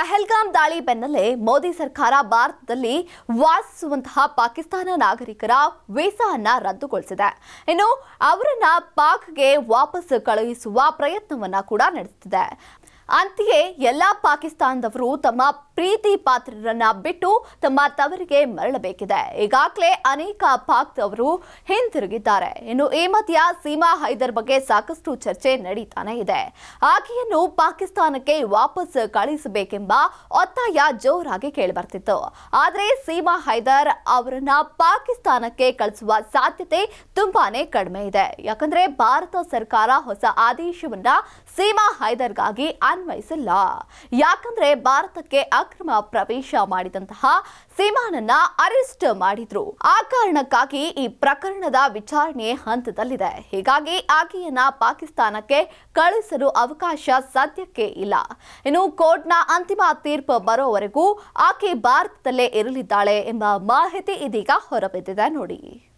ಪಹಲ್ಗಾಮ್ ದಾಳಿ ಬೆನ್ನಲ್ಲೇ ಮೋದಿ ಸರ್ಕಾರ ಭಾರತದಲ್ಲಿ ವಾಸಿಸುವಂತಹ ಪಾಕಿಸ್ತಾನ ನಾಗರಿಕರ ವೀಸಾವನ್ನು ರದ್ದುಗೊಳಿಸಿದೆ. ಇನ್ನು ಅವರನ್ನ ಪಾಕ್ಗೆ ವಾಪಸ್ ಕಳುಹಿಸುವ ಪ್ರಯತ್ನವನ್ನ ಕೂಡ ನಡೆಸುತ್ತಿದೆ ಅಂತೆಯೇ ಎಲ್ಲ ಪಾಕಿಸ್ತಾನದವರು ತಮ್ಮ ಪ್ರೀತಿ ಪಾತ್ರರನ್ನ ಬಿಟ್ಟು ತಮ್ಮ ತವರಿಗೆ ಮರಳಬೇಕಿದೆ. ಈಗಾಗಲೇ ಅನೇಕ ಪಾಕ್ದವರು ಹಿಂತಿರುಗಿದ್ದಾರೆ. ಇನ್ನು ಈ ಮಧ್ಯ ಸೀಮಾ ಹೈದರ್ ಬಗ್ಗೆ ಸಾಕಷ್ಟು ಚರ್ಚೆ ನಡೀತಾನೆ ಇದೆ. ಆಕೆಯನ್ನು ಪಾಕಿಸ್ತಾನಕ್ಕೆ ವಾಪಸ್ ಕಳಿಸಬೇಕೆಂಬ ಒತ್ತಾಯ ಜೋರಾಗಿ ಕೇಳಿಬರ್ತಿತ್ತು. ಆದರೆ ಸೀಮಾ ಹೈದರ್ ಅವರನ್ನ ಪಾಕಿಸ್ತಾನಕ್ಕೆ ಕಳಿಸುವ ಸಾಧ್ಯತೆ ತುಂಬಾನೇ ಕಡಿಮೆ ಇದೆ. ಯಾಕಂದ್ರೆ ಭಾರತ ಸರ್ಕಾರ ಹೊಸ ಆದೇಶವನ್ನ ಸೀಮಾ ಹೈದರ್ಗಾಗಿ ಅನ್ವಯಿಸಿಲ್ಲ. ಯಾಕಂದ್ರೆ ಭಾರತಕ್ಕೆ ಅಕ್ರಮ ಪ್ರವೇಶ ಮಾಡಿದಂತಹ ಸೀಮಾನನ್ನ ಅರೆಸ್ಟ್ ಮಾಡಿದ್ರು. ಆ ಕಾರಣಕ್ಕಾಗಿ ಈ ಪ್ರಕರಣದ ವಿಚಾರಣೆ ಹಂತದಲ್ಲಿದೆ. ಹೀಗಾಗಿ ಆಕೆಯನ್ನ ಪಾಕಿಸ್ತಾನಕ್ಕೆ ಕಳುಹಿಸಲು ಅವಕಾಶ ಸದ್ಯಕ್ಕೆ ಇಲ್ಲ. ಇನ್ನು ಕೋರ್ಟ್ನ ಅಂತಿಮ ತೀರ್ಪು ಬರೋವರೆಗೂ ಆಕೆ ಭಾರತದಲ್ಲೇ ಇರಲಿದ್ದಾಳೆ ಎಂಬ ಮಾಹಿತಿ ಇದೀಗ ಹೊರಬಿದ್ದಿದೆ ನೋಡಿ.